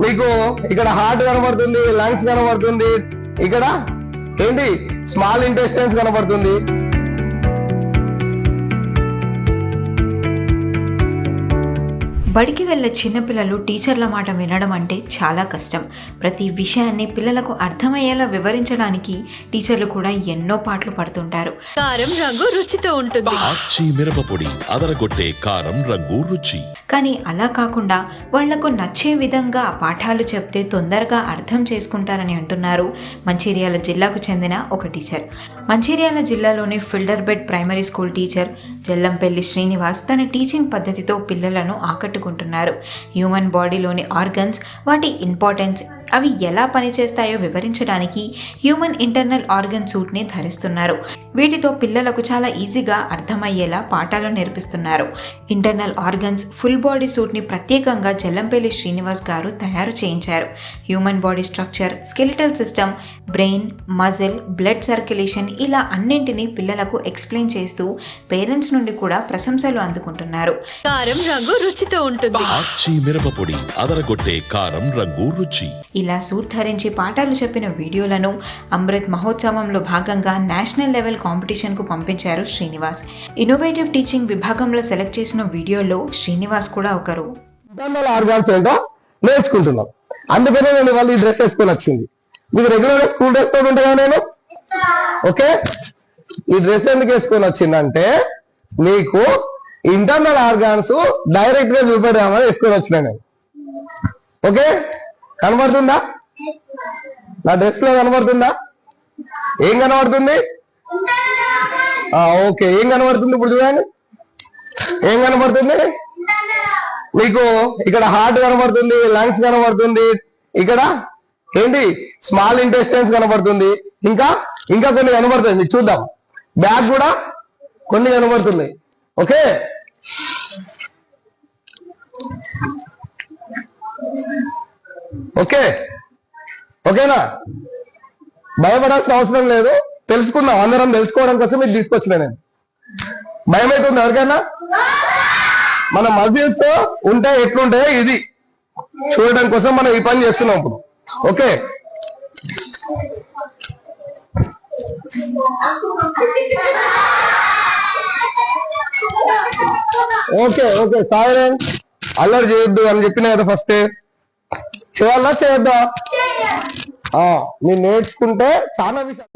మీకు ఇక్కడ హార్ట్ కనబడుతుంది లంగ్స్ కనబడుతుంది. ఇక్కడ ఏంటి? స్మాల్ ఇంటెస్టైన్స్ కనబడుతుంది. బడికి వెళ్ళే చిన్నపిల్లలు టీచర్ల మాట వినడం అంటే చాలా కష్టం. ప్రతి విషయాన్ని పిల్లలకు అర్థమయ్యేలా వివరించడానికి టీచర్లు కూడా ఎన్నో పాటలు పడుతుంటారు. కారం రంగు రుచితో ఉంటుంది. మిరపపొడి అదరగొట్టే కారం రంగు రుచి. కానీ అలా కాకుండా వాళ్ళకు నచ్చే విధంగా ఆ పాఠాలు చెప్తే తొందరగా అర్థం చేసుకుంటారని అంటున్నారు మంచిర్యాల జిల్లాకు చెందిన ఒక టీచర్. మంచిర్యాల జిల్లాలోని ఫిల్డర్ bed primary school teacher Jallampalli Srinivas తన టీచింగ్ పద్ధతితో పిల్లలను ఆకట్టుకుంటున్నారు. హ్యూమన్ బాడీలోని ఆర్గన్స్ వాటి ఇంపార్టెన్స్ అవి ఎలా పనిచేస్తాయో వివరించడానికి హ్యూమన్ ఇంటర్నల్ ఆర్గన్ సూట్ని ధరిస్తున్నారు. వీటితో పిల్లలకు చాలా ఈజీగా అర్థమయ్యేలా పాఠాలు నేర్పిస్తున్నారు. ఇంటర్నల్ ఆర్గన్స్ ఫుల్ బాడీ సూట్ని ప్రత్యేకంగా జల్లంపల్లి శ్రీనివాస్ గారు తయారు చేయించారు. Human body structure skeletal system brain muscle blood circulation ఇలా అన్నింటినీ పిల్లలకు ఎక్స్ప్లెయిన్ చేస్తూ పేరెంట్స్ నుండి కూడా ప్రశంసలు అందుకుంటున్నారు. కారం రంగు రుచితో ఉంటుంది. ఆచి మిరపపొడి అదరగొట్టే కారం రంగు రుచి. ఇలా సూట్ ధరించి పాఠాలు చెప్పిన వీడియోలను అమృత్ మహోత్సవంలో భాగంగా నేషనల్ లెవెల్ కాంపిటీషన్కు పంపించారు శ్రీనివాస్. ఇన్నోవేటివ్ టీచింగ్ విభాగంలో సెలెక్ట్ చేసిన వీడియోలో శ్రీనివాస్ కూడా ఒకరు. ఇంటర్నల్ ఆర్గాన్స్ నేర్చుకుంటున్నాం. అందుకనే నేను వాళ్ళు ఈ డ్రెస్ వేసుకొని వచ్చింది. మీకు రెగ్యులర్ స్కూల్ డ్రెస్ కోడ్ ఉంటుందా నేను? ఓకే? ఈ డ్రెస్ ఎందుకు వేసుకొని వచ్చిందంటే మీకు ఇంటర్నల్ ఆర్గాన్స్ డైరెక్ట్గా చూపెడదామని వేసుకొని వచ్చిన నేను. ఓకే? కనబడుతుందా? నా డ్రెస్లో కనబడుతుందా? ఏం కనబడుతుంది? ఓకే. ఏం కనబడుతుంది ఇప్పుడు చూడండి. ఏం కనబడుతుంది? మీకు ఇక్కడ హార్ట్ కనబడుతుంది లంగ్స్ కనబడుతుంది. ఇక్కడ ఏంటి? స్మాల్ ఇంటెస్టైన్స్ కనబడుతుంది. ఇంకా ఇంకా కొన్ని కనబడుతుంది. చూద్దాం. బ్యాక్ కూడా కొన్ని కనబడుతుంది. ఓకే? ఓకే? ఓకేనా? భయపడాల్సిన అవసరం లేదు. తెలుసుకుందాం. అందరం తెలుసుకోవడం కోసం మీరు తీసుకొచ్చిన నేను. భయం అవుతుంది ఎవరికైనా? మన మజిల్స్ ఉంటే ఎట్లుంటాయో ఇది. చూడడం కోసం మనం ఈ పని చేస్తున్నాం ఇప్పుడు. ఓకే? Okay okay. సాయి అల్లరి చేయొద్దు అని చెప్పిన కదా ఫస్ట్ చేయాలా చేయొద్దా? నేను నేర్చుకుంటే చాలా విషయం